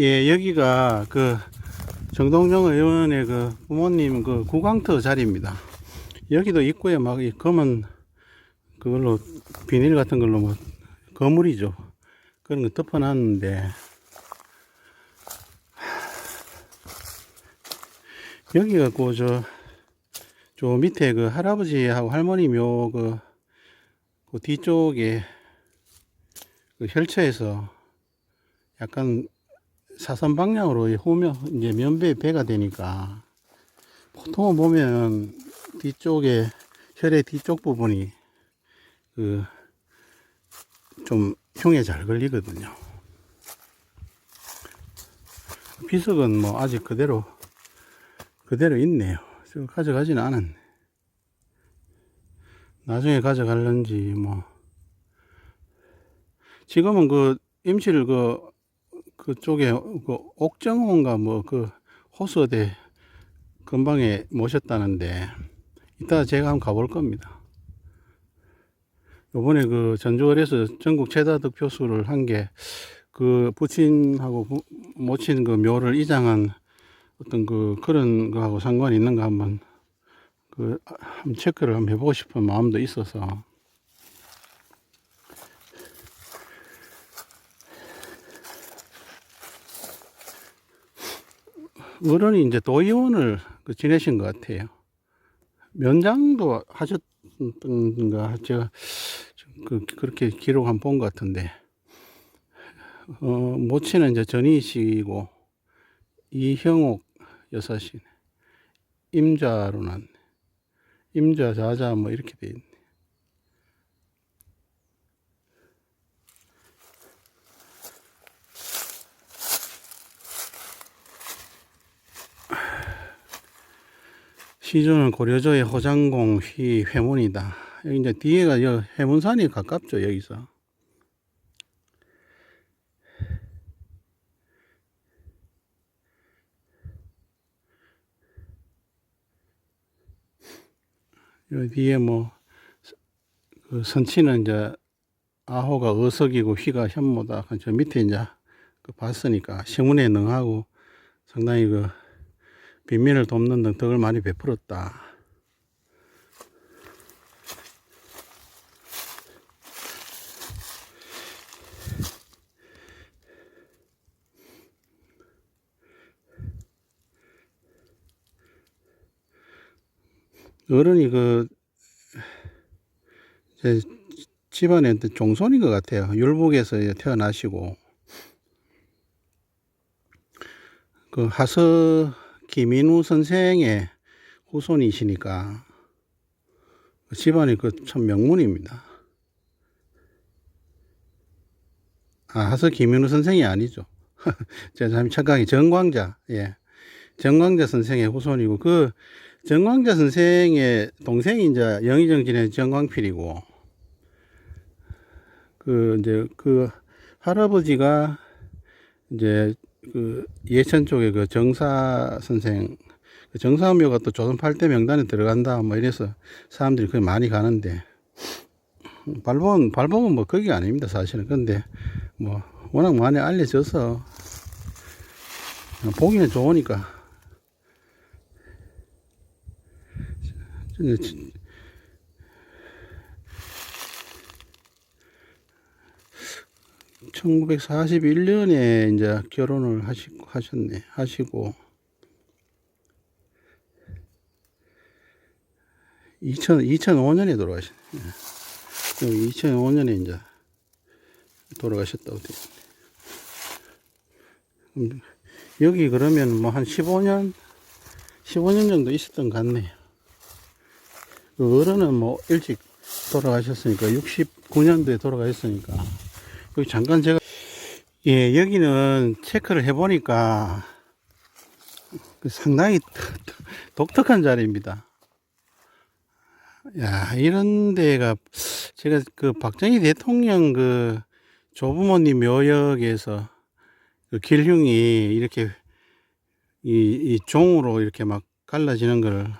예, 여기가 그 정동정 의원의 그 부모님 그 구강터 자리입니다. 여기도 입구에 막 이 검은 그걸로 비닐 같은 걸로 뭐 거물이죠. 그런 거 덮어놨는데 여기가 그저 저 밑에 그 할아버지하고 할머니 묘그 그 뒤쪽에 그 혈처에서 약간 사선 방향으로 후면 이제 면배 배가 되니까 보통은 보면 뒤쪽에 혈의 뒤쪽 부분이 그 좀 흉에 잘 걸리거든요. 비석은 뭐 아직 그대로 그대로 있네요. 저 가져가지는 않았네. 나중에 가져갈런지 뭐 지금은 그 임실 그 그쪽에 그 옥정호인가 뭐 그 호수어대 근방에 모셨다는데 이따 제가 한번 가볼 겁니다. 요번에 그 전주월에서 전국 최다 득표수를 한 게 그 부친하고 부- 모친 그 묘를 이장한 어떤 그 그런 거하고 상관이 있는가 한번 그 한번 체크를 한번 해보고 싶은 마음도 있어서 어른이 이제 도의원을 그 지내신 것 같아요. 면장도 하셨던가 제가 그 그렇게 기록 한 번 본 것 같은데 어, 모친은 이제 전희씨고 이형옥 여사신 임자로 난 임자 자자 뭐 이렇게 돼 있네. 시조는 고려조의 호장공 휘 회문이다. 여기 이제 뒤에가 여 해문산이 가깝죠 여기서. 요 뒤에 뭐, 그 선치는 이제 아호가 어석이고 휘가 현모다. 저 밑에 이제 그 봤으니까 시문에 능하고 상당히 그 빈민을 돕는 등 덕을 많이 베풀었다. 어른이 그, 제 집안에 종손인 것 같아요. 율북에서 이제 태어나시고, 그 하서 김인우 선생의 후손이시니까, 그 집안이 그 참 명문입니다. 아, 하서 김인우 선생이 아니죠. 제가 참 착각이 정광자, 예. 정광자 선생의 후손이고, 그 정광자 선생의 동생이 이제 영의정진의 정광필이고, 그, 이제, 그, 할아버지가, 이제, 그, 예천 쪽에 그 정사 선생, 그 정사묘가 또 조선 8대 명단에 들어간다, 뭐 이래서 사람들이 거기 많이 가는데, 발본, 발본은 뭐 거기 아닙니다, 사실은. 근데, 뭐, 워낙 많이 알려져서, 보기는 좋으니까, 근데 진- (1941년에) 이제 결혼을 하시고 하셨네 하시고 2000 2005년에 돌아가셨네 2005년에 이제 돌아가셨다고 돼 있네. 음, 여기 그러면 뭐 한 15년 15년 정도 있었던 것 같네요. 그 어른은 뭐 일찍 돌아가셨으니까 69년도에 돌아가셨으니까 여기 잠깐 제가 예 여기는 체크를 해보니까 그 상당히 독특한 자리입니다. 야 이런 데가 제가 그 박정희 대통령 그 조부모님 묘역에서 그 길흉이 이렇게 이, 이 종으로 이렇게 막 갈라지는 걸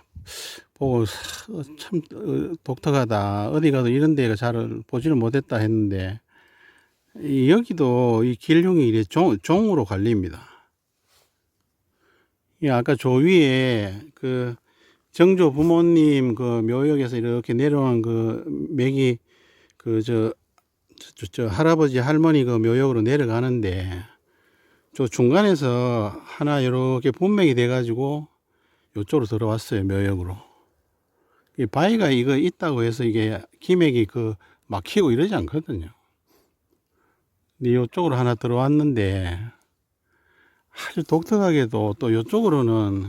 보고 참 어, 독특하다. 어디 가도 이런 데가 잘 보지를 못했다 했는데 이 여기도 이 길흉이 종, 종으로 갈립니다. 이 아까 저 위에 그 정조 부모님 그 묘역에서 이렇게 내려온 그 맥이 그 저 저, 저 할아버지 할머니 그 묘역으로 내려가는데 저 중간에서 하나 이렇게 분맥이 돼 가지고 요쪽으로 들어왔어요 묘역으로. 이 바위가 이거 있다고 해서 이게 기맥이 그 막히고 이러지 않거든요. 근데 요쪽으로 하나 들어왔는데 아주 독특하게도 또 요쪽으로는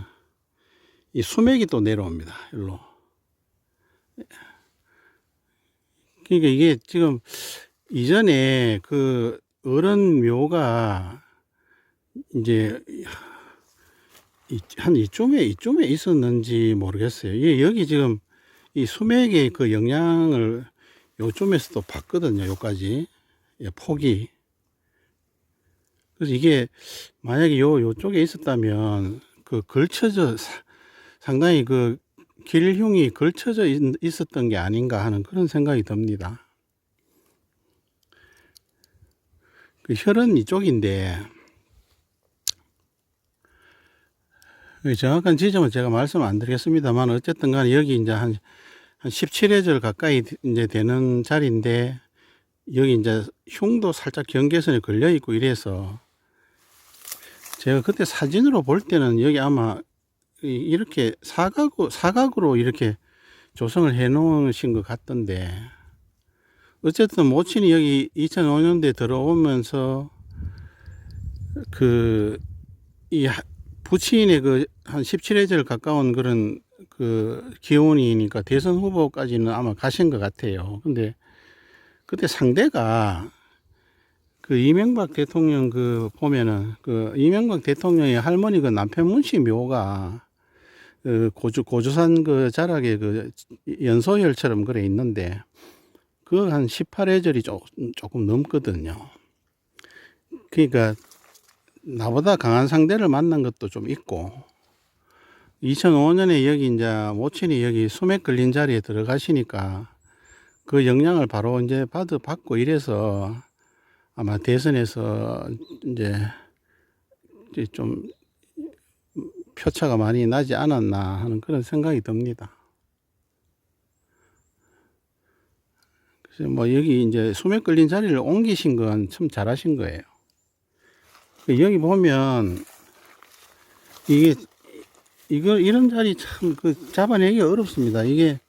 이 수맥이 또 내려옵니다. 일로. 그러니까 이게 지금 이전에 그 어른 묘가 이제 이- 한 이쯤에 이쯤에 있었는지 모르겠어요. 이게 여기 지금 이 수맥의 그 영향을 요쯤에서도 봤거든요. 요까지 예, 폭이. 그래서 이게 만약에 요 요쪽에 있었다면 그 걸쳐져 사- 상당히 그 길흉이 걸쳐져 있- 있었던 게 아닌가 하는 그런 생각이 듭니다. 그 혈은 이쪽인데 그 정확한 지점은 제가 말씀 안 드리겠습니다만 어쨌든 간에 여기 이제 한, 한 17회절 가까이 이제 되는 자리인데 여기 이제 흉도 살짝 경계선에 걸려 있고 이래서 제가 그때 사진으로 볼 때는 여기 아마 이- 이렇게 사각으로, 사각으로 이렇게 조성을 해 놓으신 것 같던데 어쨌든 모친이 여기 2005년도에 들어오면서 그 이 부친의 그 한 17회절 가까운 그런 그 기운이니까 대선 후보까지는 아마 가신 것 같아요. 근데 그때 상대가 그 이명박 대통령 그 보면은 그 이명박 대통령의 할머니 그 남편 문씨 묘가 그 고주 고주산 그 자락에 그 연소열처럼 그래 있는데 그거 한 18회절이 조금, 조금 넘거든요. 그러니까 나보다 강한 상대를 만난 것도 좀 있고 2005년에 여기 이제 모친이 여기 수맥 걸린 자리에 들어가시니까 그 영향을 바로 이제 받 받고 이래서 아마 대선에서 이제 좀 표차가 많이 나지 않았나 하는 그런 생각이 듭니다. 그래서 뭐 여기 이제 수맥 걸린 자리를 옮기신 건 참 잘하신 거예요. 그 여기 보면 이게 이거 이런 자리 참 그 잡아내기 어렵습니다. 이게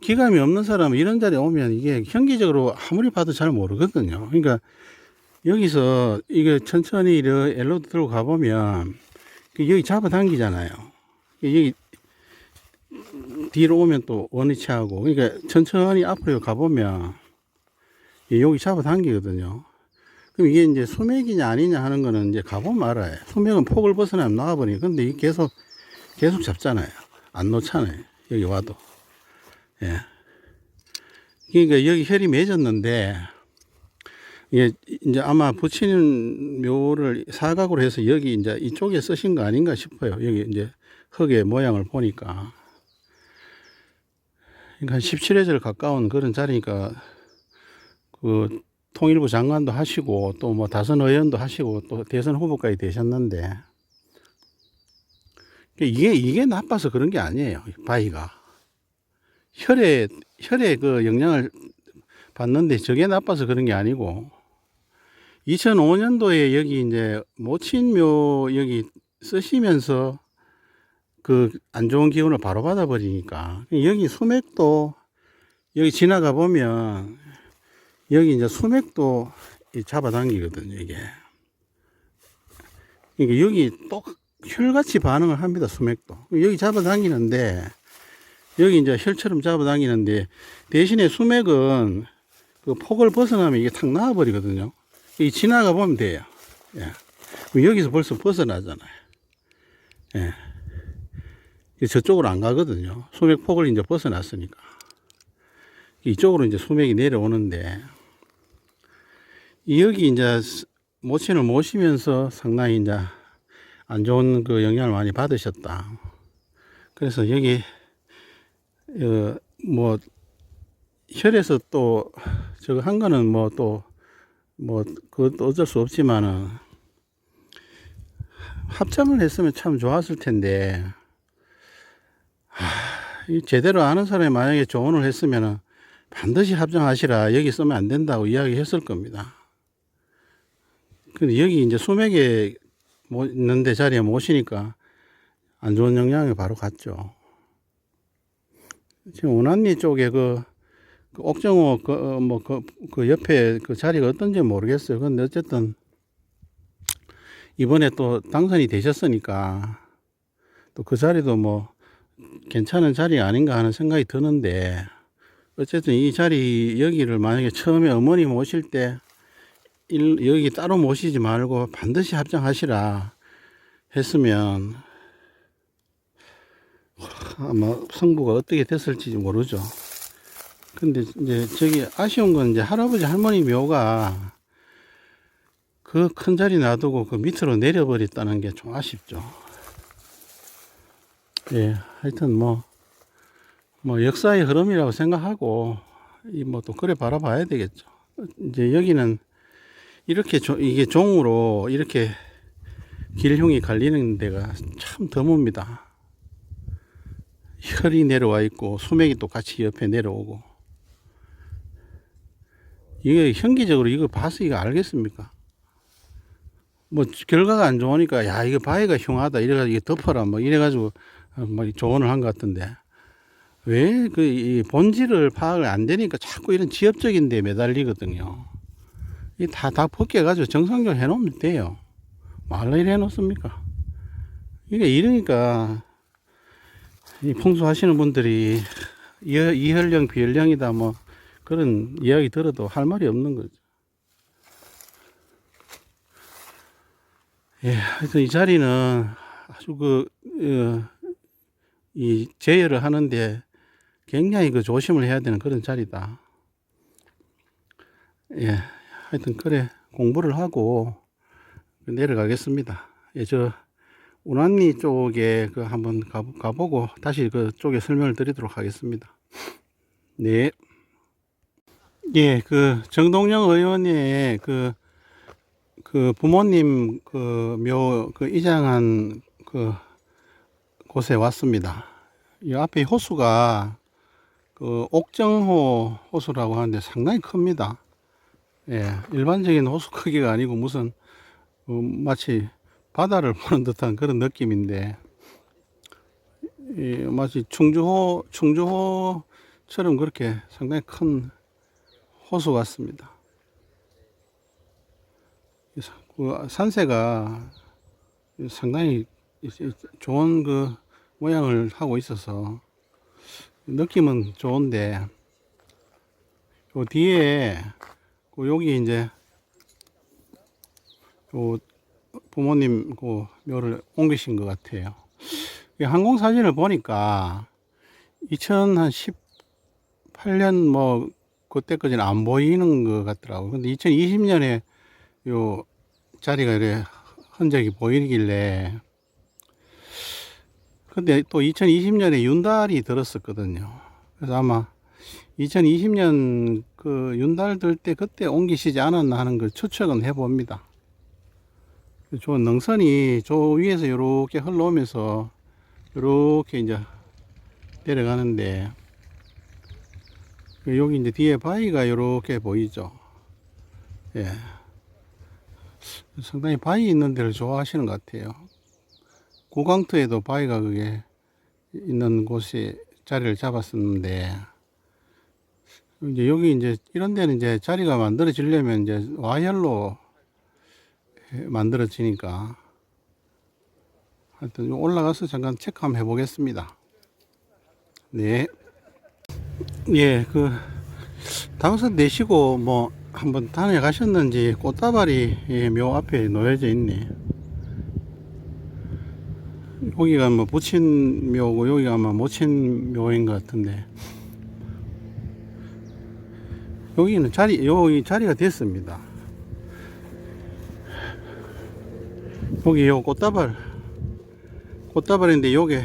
기감이 없는 사람은 이런 자리에 오면 이게 현기적으로 아무리 봐도 잘 모르거든요. 그러니까 여기서 이거 천천히 이렇게 엘로드 들고 가보면 그 여기 잡아당기잖아요. 여기 뒤로 오면 또 원위치하고 그러니까 천천히 앞으로 가보면 여기 잡아당기거든요. 그럼 이게 이제 수맥이냐 아니냐 하는 거는 이제 가보면 알아요. 수맥은 폭을 벗어나면 나와버리니 근데 이게 계속 계속 잡잖아요. 안 놓잖아요. 여기 와도. 예. 그러니까 여기 혈이 맺었는데 이게 이제 아마 붙이는 묘를 사각으로 해서 여기 이제 이쪽에 쓰신 거 아닌가 싶어요. 여기 이제 흙의 모양을 보니까. 그러니까 한 17회절 가까운 그런 자리니까 그 통일부 장관도 하시고 또 뭐 다선 의원도 하시고 또 대선 후보까지 되셨는데 이게 이게 나빠서 그런 게 아니에요. 바위가 혈에 혈에 그 영향을 받는데 저게 나빠서 그런 게 아니고 2005년도에 여기 이제 모친묘 여기 쓰시면서 그 안 좋은 기운을 바로 받아버리니까 여기 수맥도 여기 지나가 보면 여기 이제 수맥도 이 잡아당기거든요 이게. 그러니까 여기 또 혈같이 반응을 합니다 수맥도. 여기 잡아당기는데 여기 이제 혈처럼 잡아당기는데 대신에 수맥은 그 폭을 벗어나면 이게 탁 나와버리거든요 이 지나가 보면 돼요 예. 여기서 벌써 벗어나잖아요 예. 저쪽으로 안 가거든요 수맥 폭을 이제 벗어났으니까 이쪽으로 이제 수맥이 내려오는데 여기 이제 모친을 모시면서 상당히 이제 안 좋은 그 영향을 많이 받으셨다. 그래서 여기 어 뭐 혈에서 또 저거 한 거는 뭐또뭐 그것도 어쩔 수 없지만은 합참을 했으면 참 좋았을 텐데 하, 이 제대로 아는 사람이 만약에 조언을 했으면은 반드시 합장하시라 여기 쓰면 안 된다고 이야기했을 겁니다. 근데 여기 이제 수맥에 모- 있는데 자리에 모시니까 안 좋은 영향이 바로 갔죠. 지금 원안리 쪽에 그, 그 옥정호 그, 어, 뭐, 그, 그 옆에 그 자리가 어떤지 모르겠어요. 근데 어쨌든 이번에 또 당선이 되셨으니까 또 그 자리도 뭐 괜찮은 자리 아닌가 하는 생각이 드는데 어쨌든 이 자리 여기를 만약에 처음에 어머니 모실 때 일, 여기 따로 모시지 말고 반드시 합장하시라 했으면 아마 성부가 어떻게 됐을지 모르죠. 근데 이제 저기 아쉬운 건 이제 할아버지 할머니 묘가 그 큰 자리 놔두고 그 밑으로 내려버렸다는 게 좀 아쉽죠. 예, 하여튼 뭐, 뭐 역사의 흐름이라고 생각하고 이 뭐 또 그래 바라봐야 되겠죠. 이제 여기는 이렇게 조- 이게 종으로 이렇게 길흉이 갈리는 데가 참 드뭅니다. 혈이 내려와 있고 수맥이 또 같이 옆에 내려오고 이게 현기적으로 이거 봐서 이거 알겠습니까? 뭐 결과가 안 좋으니까 야 이거 바위가 흉하다 이래가지고 이거 덮어라 뭐 이래가지고 뭐 조언을 한 것 같은데 왜 그 본질을 파악을 안 되니까 자꾸 이런 지엽적인 데 매달리거든요. 이 다 다 벗겨가지고 정상적으로 해놓으면 돼요. 말로 이래 해놓습니까? 이게 이러니까 이 풍수 하시는 분들이 이- 이혈령 비혈령이다 뭐 그런 이야기 들어도 할 말이 없는 거죠. 예, 하여튼 이 자리는 아주 그, 어, 이 제열을 하는데 굉장히 그 조심을 해야 되는 그런 자리다. 예, 하여튼 그래 공부를 하고 내려가겠습니다. 예, 저 운안리 쪽에 그 한번 가, 가보고 다시 그 쪽에 설명을 드리도록 하겠습니다. 네. 예, 그 정동영 의원의 그, 그 부모님 그 묘, 그 이장한 그 곳에 왔습니다. 이 앞에 호수가 그 옥정호 호수라고 하는데 상당히 큽니다. 예, 일반적인 호수 크기가 아니고 무슨 어, 마치 바다를 보는 듯한 그런 느낌인데 이 마치 충주호 충주호처럼 그렇게 상당히 큰 호수 같습니다. 그 산세가 상당히 좋은 그 모양을 하고 있어서 느낌은 좋은데 요 뒤에 그 여기 이제 요 부모님 그 묘를 옮기신 것 같아요. 이 항공 사진을 보니까 2018년 뭐 그때까지는 안 보이는 것 같더라고요. 근데 2020년에 요 자리가 이래 흔적이 보이길래 근데 또 2020년에 윤달이 들었었거든요. 그래서 아마 2020년 그 윤달 들 때 그때 옮기시지 않았나 하는 걸 추측은 해봅니다. 저 능선이 저 위에서 이렇게 흘러오면서 이렇게 이제 내려가는데 여기 이제 뒤에 바위가 이렇게 보이죠. 예. 상당히 바위 있는 데를 좋아하시는 것 같아요. 고강터에도 바위가 그게 있는 곳에 자리를 잡았었는데 이제 여기 이제 이런 데는 이제 자리가 만들어지려면 이제 와열로 만들어지니까 하여튼 올라가서 잠깐 체크 한번 해보겠습니다. 네. 예, 그 당선 되시고 뭐 한번 다녀가셨는지 꽃다발이 예, 묘 앞에 놓여져 있네. 여기가 뭐 부친 묘고 여기가 아마 모친 묘인 것 같은데 여기는 자리 여기 자리가 됐습니다. 여기 요 꽃다발 꽃다발인데 요게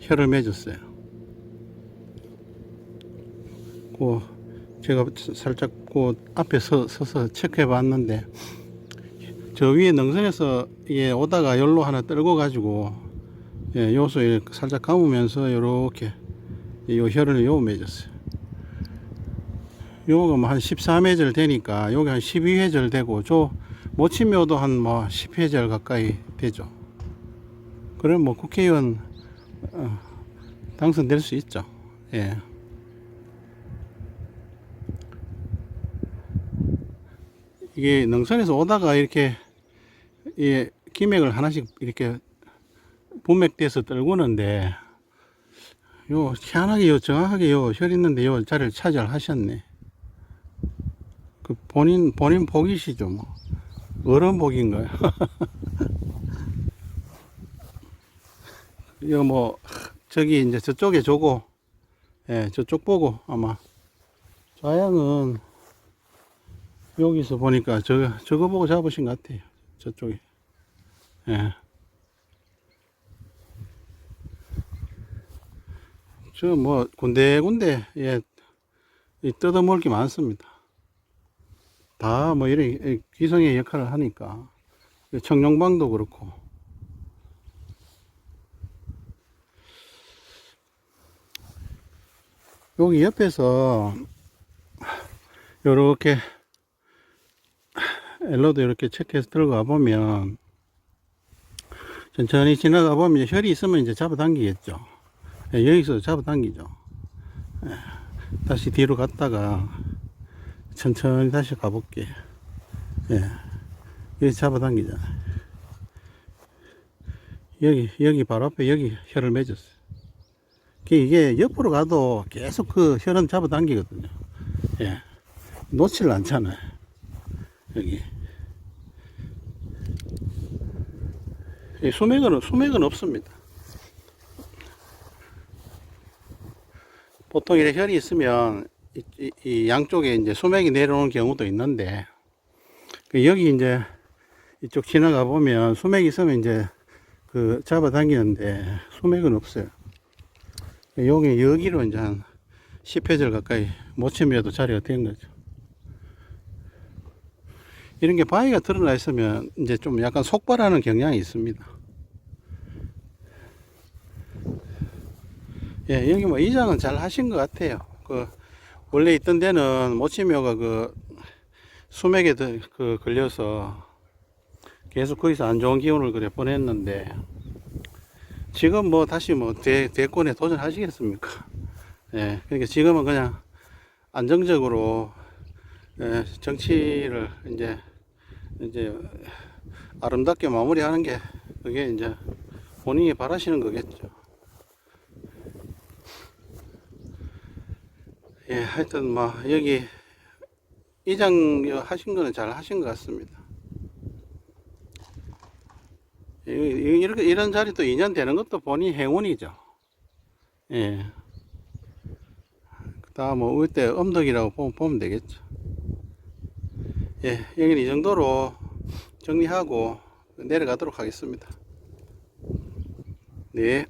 혀를 맺었어요. 그 제가 살짝 그 앞에 서, 서서 체크해 봤는데 저 위에 능선에서 예, 오다가 열로 하나 떨고 가지고 예, 요소 이렇게 살짝 감으면서 요렇게 요 혀를 요 맺었어요. 요거 뭐 한 13회절 되니까 요게 한 12회절 되고 저 모치묘도 한 뭐 10회절 가까이 되죠. 그럼 뭐 국회의원 어, 당선될 수 있죠. 예. 이게 능선에서 오다가 이렇게 이 기맥을 하나씩 이렇게 분맥돼서 떨구는데 요 희한하게 요 정확하게 요혈 있는데 요 자리를 차지하셨네. 그 본인 본인 복이시죠 뭐 어른 복인가요? 이거 뭐 저기 이제 저쪽에 조고 예 저쪽 보고 아마 좌양은 여기서 보니까 저 저거 보고 잡으신 것 같아요 저쪽에 예. 저 뭐 군데군데 예이 뜯어먹을 게 많습니다. 다 뭐 이런 기성의 역할을 하니까 청룡방도 그렇고 여기 옆에서 요렇게 엘로도 이렇게 체크해서 들어가 보면 천천히 지나가 보면 혈이 있으면 이제 잡아당기겠죠. 예, 여기서 잡아당기죠. 예, 다시 뒤로 갔다가 천천히 다시 가볼게. 예, 여기 잡아당기잖아요. 여기 여기 바로 앞에 여기 혈을 맺었어요. 그 이게 옆으로 가도 계속 그 혈은 잡아당기거든요. 예, 놓질 않잖아요. 여기. 이 수맥은 수맥은 없습니다. 보통 이렇게 혈이 있으면 이, 이- 이 양쪽에 이제 수맥이 내려오는 경우도 있는데 그 여기 이제 이쪽 지나가 보면 수맥이 있으면 이제 그 잡아당기는데 수맥은 없어요. 여기 여기로 이제 한 10회절 가까이 모침이라도 자리가 된 거죠. 이런 게 바위가 드러나 있으면 이제 좀 약간 속발하는 경향이 있습니다. 예, 여기 뭐 이장은 잘 하신 것 같아요. 그 원래 있던 데는 모치묘가 그 수맥에 드- 그 걸려서 계속 거기서 안 좋은 기운을 그래 보냈는데 지금 뭐 다시 뭐 대, 대권에 도전하시겠습니까? 예, 그러니까 지금은 그냥 안정적으로 예, 정치를 이제 이제 아름답게 마무리하는 게 그게 이제 본인이 바라시는 거겠죠. 예, 하여튼 뭐 여기 이장 하신 거는 잘 하신 것 같습니다. 이렇게 이런 자리 또 2년 되는 것도 본인 행운이죠. 예. 그다음 뭐 그때 엄덕이라고 보면, 보면 되겠죠. 예, 여기는 이 정도로 정리하고 내려가도록 하겠습니다. 네.